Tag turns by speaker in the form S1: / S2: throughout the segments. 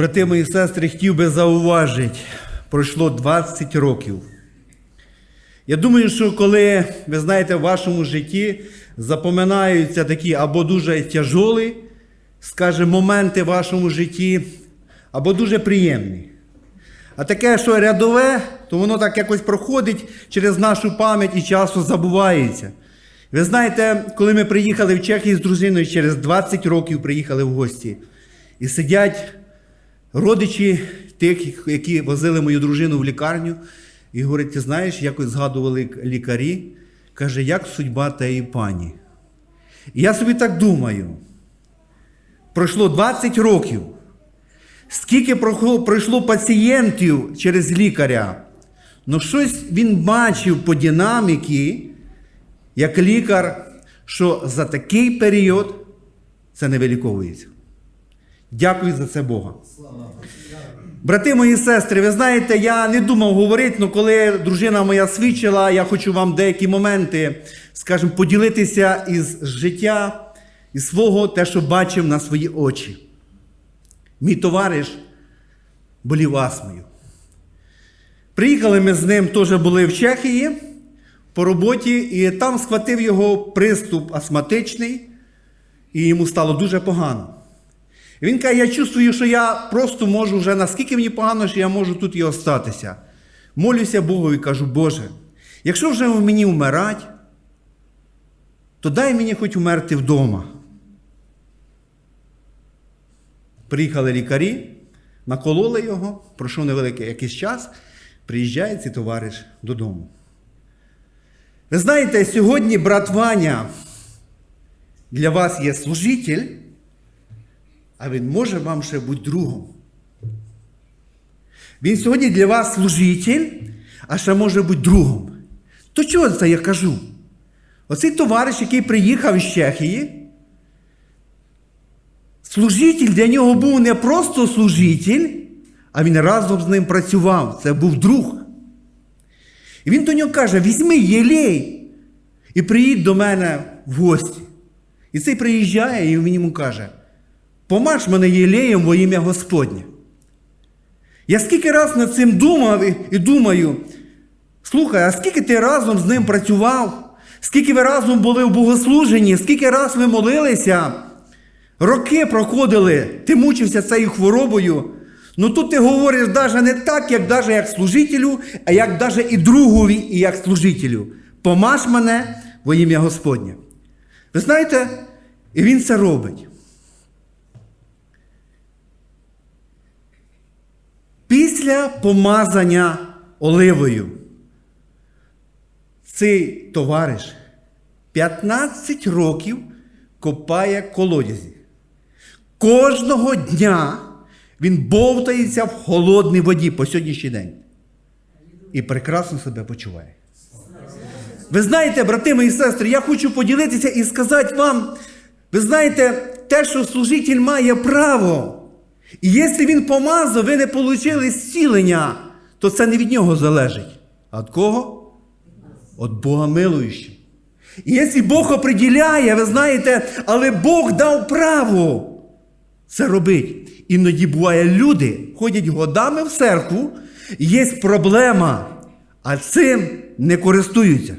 S1: Брати мої сестри, хотів би зауважити, пройшло 20 років. Я думаю, що коли, ви знаєте, в вашому житті запоминаються такі або дуже тяжолі, скажімо, моменти в вашому житті, або дуже приємні. А таке, що рядове, то воно так якось проходить через нашу пам'ять і часто забувається. Ви знаєте, коли ми приїхали в Чехію з дружиною, через 20 років приїхали в гості, і сидять родичі тих, які возили мою дружину в лікарню, і говорять, ти знаєш, якось згадували лікарі, каже, як судьба тієї пані. І я собі так думаю, пройшло 20 років. Скільки пройшло, пацієнтів через лікаря, ну щось він бачив по динаміки, як лікар, що за такий період це не виліковується. Дякую за це Бога. Брати мої сестри, ви знаєте, я не думав говорити, але коли дружина моя свідчила, я хочу вам деякі моменти, скажімо, поділитися із життя, із свого, те, що бачив на свої очі. Мій товариш болів астмою. Приїхали ми з ним, теж були в Чехії по роботі, і там схватив його приступ астматичний, і йому стало дуже погано. Він каже, я чувствую, що я просто можу вже наскільки мені погано, що я можу тут і остатися. Молюся Богу і кажу, Боже, якщо вже мені вмирать, то дай мені хоч умерти вдома. Приїхали лікарі, накололи його, пройшов невеликий якийсь час, приїжджає цей товариш додому. Ви знаєте, сьогодні брат Ваня для вас є служитель, а він може вам ще бути другом. Він сьогодні для вас служитель, а ще може бути другом. То чого це я кажу? Оцей товариш, який приїхав із Чехії, служитель для нього був не просто служитель, а він разом з ним працював. Це був друг. І він до нього каже: візьми єлей і приїдь до мене в гості. І цей приїжджає, і він йому каже: помаж мене єлеєм во ім'я Господнє. Я скільки раз над цим думав і- і думаю, слухай, а скільки ти разом з ним працював? Скільки ви разом були в богослуженні, скільки раз ви молилися? Роки проходили, ти мучився цією хворобою. Ну тут ти говориш навіть не так, як даже як служителю, а як даже і другові, і як служителю. Помаж мене во ім'я Господнє. Ви знаєте, і він це робить. Після помазання оливою цей товариш 15 років копає колодязі. Кожного дня він бовтається в холодній воді по сьогоднішній день. І прекрасно себе почуває. Ви знаєте, брати мої сестри, я хочу поділитися і сказати вам, ви знаєте, те, що служитель має право. І якщо він помазав, ви не отримали зцілення, то це не від нього залежить. А від кого? От Бога милуючого. І якщо Бог оприділяє, ви знаєте, але Бог дав право це робити. Іноді буває, люди ходять годами в церкву, є проблема, а цим не користуються.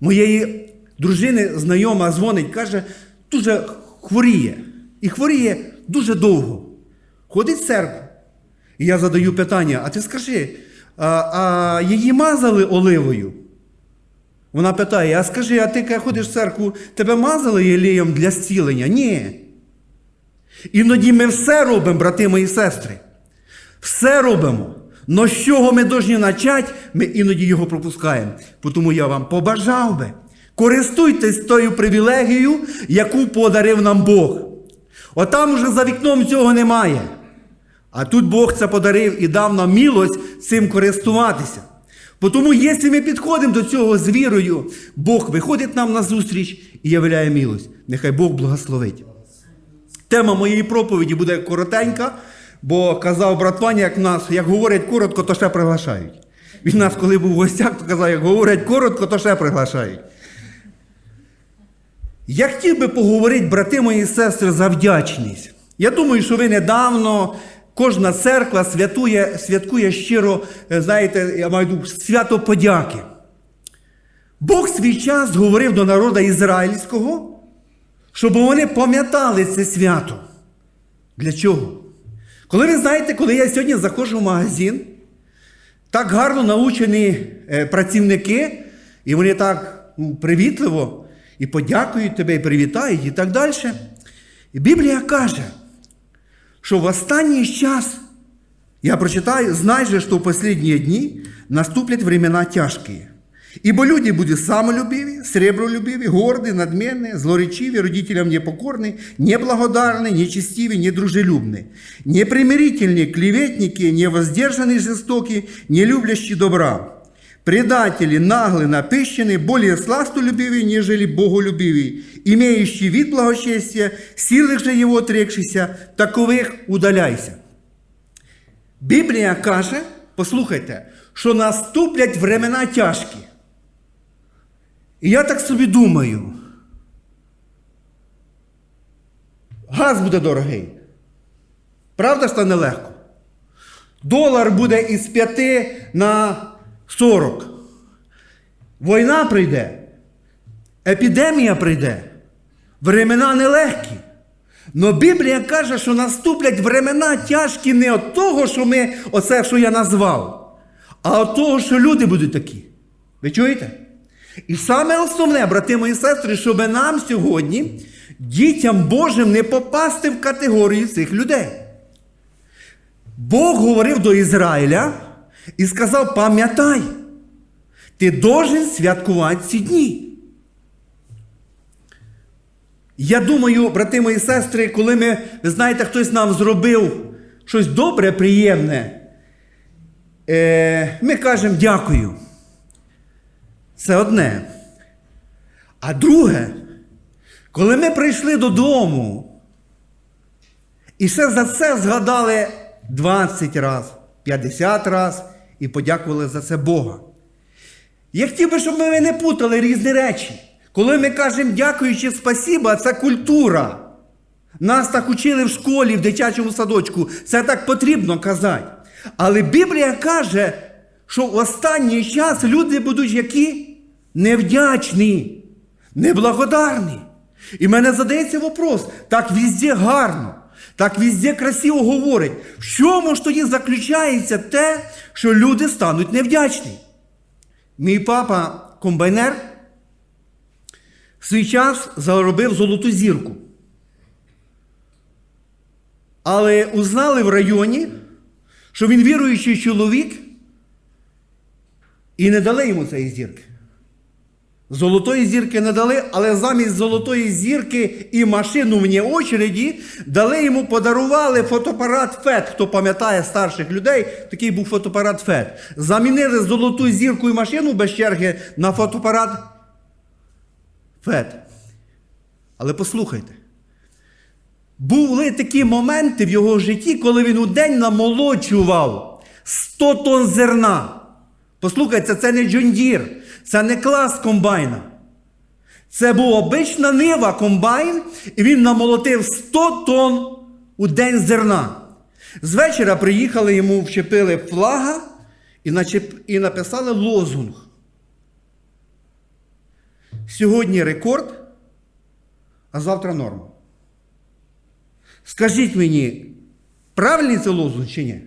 S1: Моєї дружини знайома дзвонить, каже, дуже хворіє. І хворіє дуже довго. Ходить в церкву. І я задаю питання: а ти скажи, а, а її мазали оливою? Вона питає: а скажи, а ти ходиш в церкву, тебе мазали єлеєм для зцілення? Ні. Іноді ми все робимо, брати мої сестри. Все робимо. Но з чого ми повинні почати, ми іноді його пропускаємо. Тому я вам побажав би, користуйтесь тою привілегією, яку подарив нам Бог. Отам уже за вікном цього немає. А тут Бог це подарив і дав нам милость цим користуватися. Тому, якщо ми підходимо до цього з вірою, Бог виходить нам на зустріч і являє милость. Нехай Бог благословить. Тема моєї проповіді буде коротенька, бо казав брат Ваня, як нас, як говорять коротко, то ще приглашають. Він нас, коли був в гостях, то казав, як говорять коротко, то ще приглашають. Я хотів би поговорити, брати мої сестри, за вдячність. Я думаю, що ви недавно кожна церква святує, святкує щиро, е, знаєте, я маю свято подяки. Бог свій час говорив до народу ізраїльського, щоб вони пам'ятали це свято. Для чого? Коли ви знаєте, коли я сьогодні заходжу в магазин, так гарно научені е, працівники, і вони так ну, привітливо і подякують тебе, і привітають, і так далі. І Біблія каже, що в останній час, я прочитаю, знай же, что в последние дни наступлять времена тяжкие. Ибо люди будут самолюбиві, сребролюбиві, горді, надменні, злоречиві, родителям непокорні, неблагодарні, нечестиві, недружелюбні, непримирительні, клеветники, невоздержані, жестокі, не люблящі добра, предатели, наглые, напыщенные, более сластолюбивые, нежели боголюбивые, имеющие вид благочестия, силы же его отрекшися, такових удаляйся. Біблія каже, послухайте, що наступлять времена тяжкі. І я так собі думаю. Газ буде дорогий. Правда, що нелегко? Долар буде із 5 на 40. Війна прийде. Епідемія прийде. Времена нелегкі. Но Біблія каже, що наступлять времена тяжкі не від того, що ми, оце, що я назвав, а від того, що люди будуть такі. Ви чуєте? І саме основне, брати мої сестри, щоб нам сьогодні, дітям Божим, не попасти в категорію цих людей. Бог говорив до Ізраїля і сказав: пам'ятай, ти должен святкувати ці дні. Я думаю, брати мої сестри, коли ми, ви знаєте, хтось нам зробив щось добре, приємне, е, ми кажемо дякую. Це одне. А друге, коли ми прийшли додому і ще за це згадали 20 разів, 50 разів і подякували за це Бога. Я хотів би, щоб ми не путали різні речі. Коли ми кажемо дякуючи спасіба, це культура. Нас так учили в школі, в дитячому садочку. Це так потрібно казати. Але Біблія каже, що в останній час люди будуть які? Невдячні, неблагодарні. І в мене задається вопрос: так везде гарно, так везде красиво говорить. В чому ж тоді заключається те, що люди стануть невдячні? Мій папа комбайнер в свій час заробив золоту зірку. Але узнали в районі, що він віруючий чоловік, і не дали йому цієї зірки. Золотої зірки не дали, але замість золотої зірки і машину вне очереді дали йому, подарували фотоапарат ФЕД. Хто пам'ятає старших людей, такий був фотоапарат ФЕД. Замінили золоту зірку і машину без черги на фотоапарат ФЕД. Але послухайте. Були такі моменти в його житті, коли він у день намолочував 100 тонн зерна. Послухайте, це не Джондір, це не клас комбайна. Це був обична нива комбайн, і він намолотив 100 тонн у день зерна. З вечора приїхали йому, вчепили флага і, начеп... і написали лозунг. Сьогодні рекорд, а завтра норма. Скажіть мені, правильний це лозунг чи ні?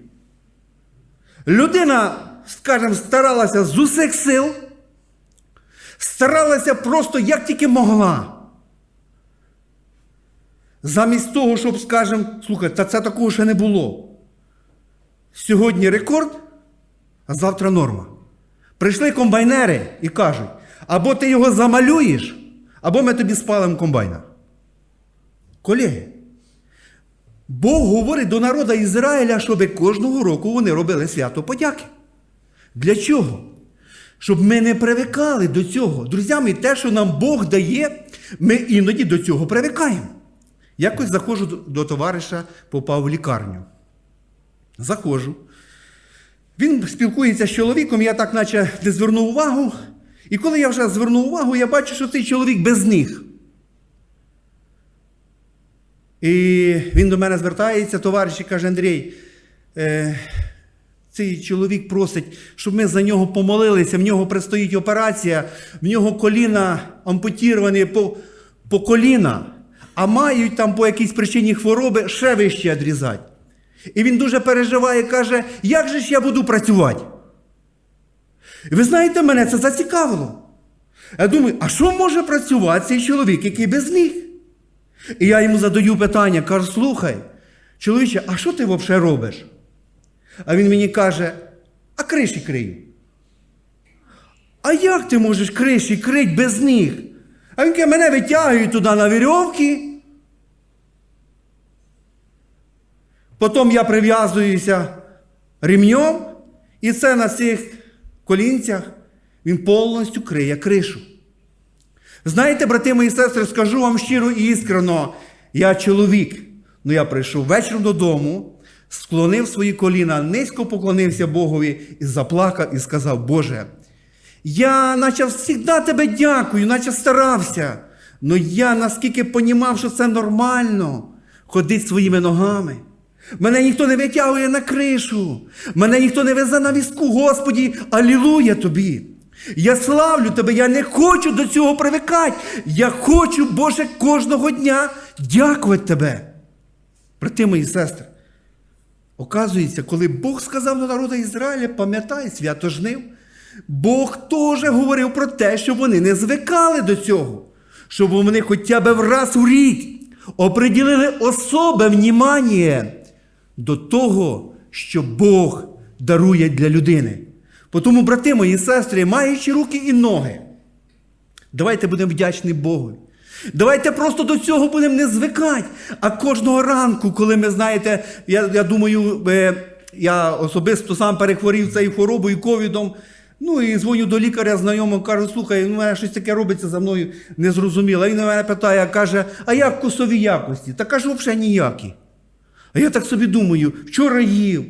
S1: Людина, скажімо, старалася з усіх сил, старалася просто як тільки могла. Замість того, щоб, скажімо, слухай, та це такого ще не було. Сьогодні рекорд, а завтра норма. Прийшли комбайнери і кажуть, або ти його замалюєш, або ми тобі спалимо комбайна. Колеги, Бог говорить до народу Ізраїля, щоб кожного року вони робили свято подяки. Для чого? Щоб ми не привикали до цього. Друзями, те, що нам Бог дає, ми іноді до цього привикаємо. Якось заходжу до- до товариша, попав в лікарню. Заходжу. Він спілкується з чоловіком, я так наче не звернув увагу. І коли я вже звернув увагу, я бачу, що цей чоловік без них. І він до мене звертається, товариш, і каже: Андрій, е, цей чоловік просить, щоб ми за нього помолилися, в нього предстоїть операція, в нього коліна ампутіровані по, по коліна, а мають там по якійсь причині хвороби ще вище відрізати. І він дуже переживає, каже, як же ж я буду працювати? І ви знаєте, мене це зацікавило. Я думаю, а що може працювати цей чоловік, який без ніг? І я йому задаю питання, кажу, слухай, чоловіче, а що ти взагалі робиш? А він мені каже, а криші крию. А як ти можеш криші крити без ніг? А він каже, мене витягують туди на вірьовки. Потім я прив'язуюся ремнем, і це на цих колінцях він повністю криє кришу. Знаєте, брати мої сестри, скажу вам щиро і іскрено, я чоловік. Ну я прийшов вечором додому, склонив свої коліна, низько поклонився Богові і заплакав і сказав, Боже, я наче завжди тебе дякую, наче старався. Но я наскільки понімав, що це нормально ходити своїми ногами. Мене ніхто не витягує на кришу, мене ніхто не везе на візку, Господі, алілуя тобі. Я славлю тебе, я не хочу до цього привикати. Я хочу, Боже, кожного дня дякувати тебе. Брати мої сестри, оказується, коли Бог сказав до народу Ізраїля, пам'ятай, свято жнив, Бог теж говорив про те, щоб вони не звикали до цього, щоб вони хоча б раз у рік оприділили особе внімання до того, що Бог дарує для людини. Тому, брати мої сестри, маючи руки і ноги, давайте будемо вдячні Богу. Давайте просто до цього будемо не звикати. А кожного ранку, коли ми знаєте, я, я думаю, е, я особисто сам перехворів цією хворобою ковідом. Ну і дзвоню до лікаря знайомого, кажу, слухай, ну, мене щось таке робиться за мною незрозуміло. Він мене питає, каже, а як вкусові якості? Та кажу, взагалі ніякі. А я так собі думаю, вчора їв,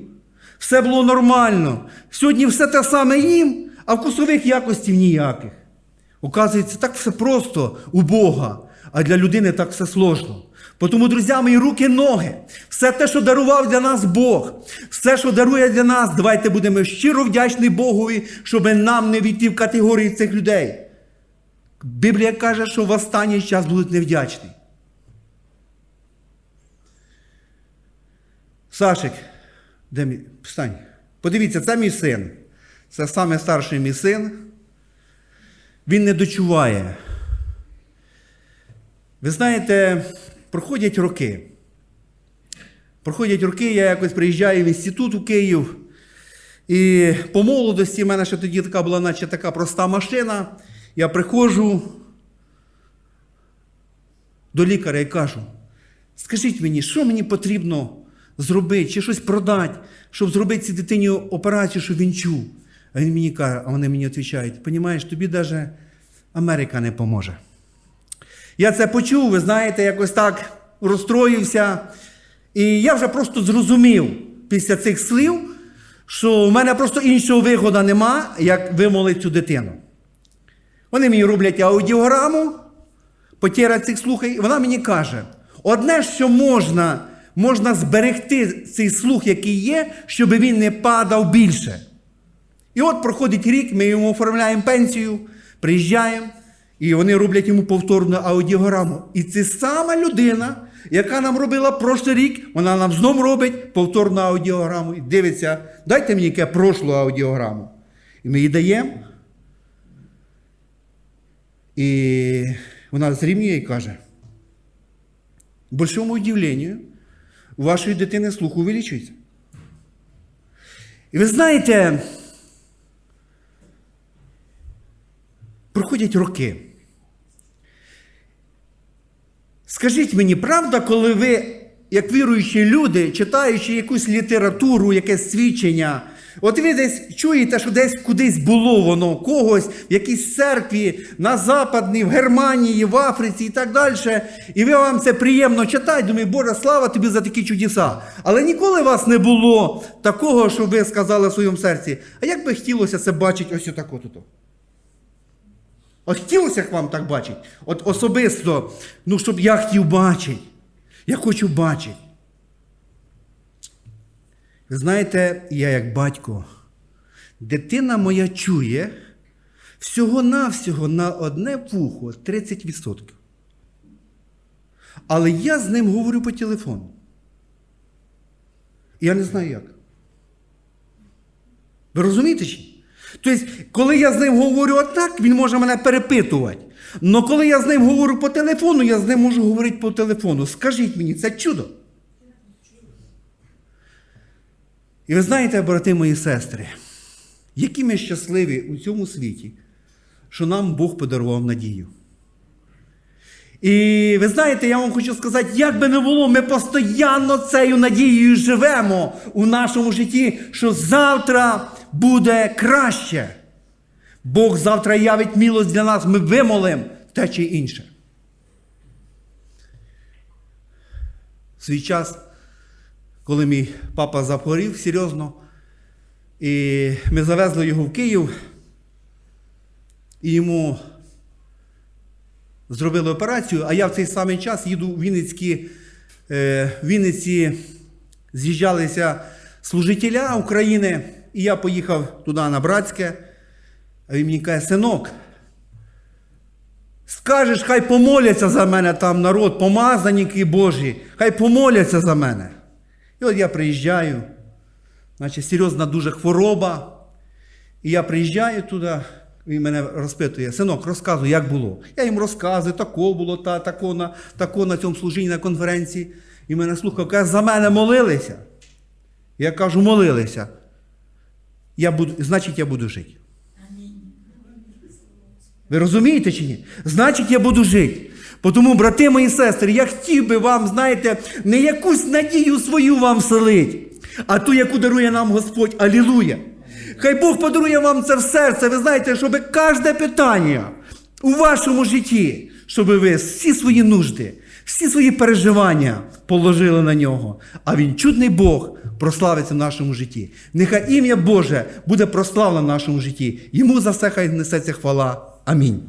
S1: все було нормально. Сьогодні все те саме їм, а вкусових якостей ніяких. Оказується, так все просто у Бога, а для людини так все сложно. Тому, друзі мої, руки, ноги, все те, що дарував для нас Бог, все, що дарує для нас, давайте будемо щиро вдячні Богові, щоб нам не війти в категорії цих людей. Біблія каже, що в останній час будуть невдячні. Сашик, де мій? Встань. Подивіться, це мій син. Це саме старший мій син. Він не дочуває. Ви знаєте, проходять роки. Проходять роки, я якось приїжджаю в інститут у Київ. І по молодості в мене ще тоді така була, наче така проста машина. Я приходжу до лікаря і кажу: скажіть мені, що мені потрібно зробити, чи щось продати, щоб зробити цій дитині операцію, щоб він чув. А він мені каже, а вони мені відповідають, понімаєш, тобі навіть Америка не поможе. Я це почув, ви знаєте, якось так розстроївся. І я вже просто зрозумів після цих слів, що в мене просто іншого виходу нема, як вимолити цю дитину. Вони мені роблять аудіограму, потіра цих слухів, і вона мені каже: одне, що можна, можна зберегти цей слух, який є, щоб він не падав більше. І от проходить рік, ми йому оформляємо пенсію, приїжджаємо, і вони роблять йому повторну аудіограму. І це сама людина, яка нам робила прошлий рік, вона нам знову робить повторну аудіограму. І дивиться, дайте мені яке прошлу аудіограму. І ми її даємо. І вона зрівнює і каже: большому удивленню, у вашої дитини слух увеличується. І ви знаєте, проходять роки. Скажіть мені, правда, коли ви, як віруючі люди, читаючи якусь літературу, якесь свідчення, от ви десь чуєте, що десь кудись було воно когось, в якійсь церкві, на Западній, в Германії, в Африці і так далі. І ви вам це приємно читаєте, думаю, Боже, слава тобі за такі чудеса. Але ніколи у вас не було такого, що ви сказали в своєму серці, а як би хотілося це бачити ось отако тут. От хотілося б вам так бачити. От особисто, ну, щоб я хотів бачити. Я хочу бачити. Знаєте, я як батько, дитина моя чує всього-навсього на одне вухо 30%. Але я з ним говорю по телефону. Я не знаю як. Ви розумієте? чи? Тобто, коли я з ним говорю отак, він може мене перепитувати. Але коли я з ним говорю по телефону, я з ним можу говорити по телефону. Скажіть мені, це чудо. І ви знаєте, брати мої сестри, які ми щасливі у цьому світі, що нам Бог подарував надію. І ви знаєте, я вам хочу сказати, як би не було, ми постійно цією надією живемо у нашому житті, що завтра буде краще. Бог завтра явить милость для нас, ми вимолимо те чи інше. Свій час, коли мій папа захворів серйозно, і ми завезли його в Київ, і йому зробили операцію, а я в цей самий час їду в Вінницькі, е, в Вінниці з'їжджалися служителя України, і я поїхав туди на Братське, а він мені каже, синок, скажеш, хай помоляться за мене там народ, помазаніки Божі, хай помоляться за мене. І от я приїжджаю, значить серйозна дуже хвороба. І я приїжджаю туди, він мене розпитує, синок, розказуй, як було. Я їм розказую, тако було, та, тако, на, тако на цьому служінні, на конференції. І мене слухав, каже, за мене молилися. Я кажу, молилися. Я буду, значить, я буду жити. Ви розумієте чи ні? Значить, я буду жити. Тому, брати мої сестри, я хотів би вам, знаєте, не якусь надію свою вам селить, а ту, яку дарує нам Господь. Алілуя! Хай Бог подарує вам це в серце. Ви знаєте, щоб кожне питання у вашому житті, щоб ви всі свої нужди, всі свої переживання положили на нього. А він чудний Бог прославиться в нашому житті. Нехай ім'я Боже буде прославлено в нашому житті. Йому за все хай несеться хвала. Амінь.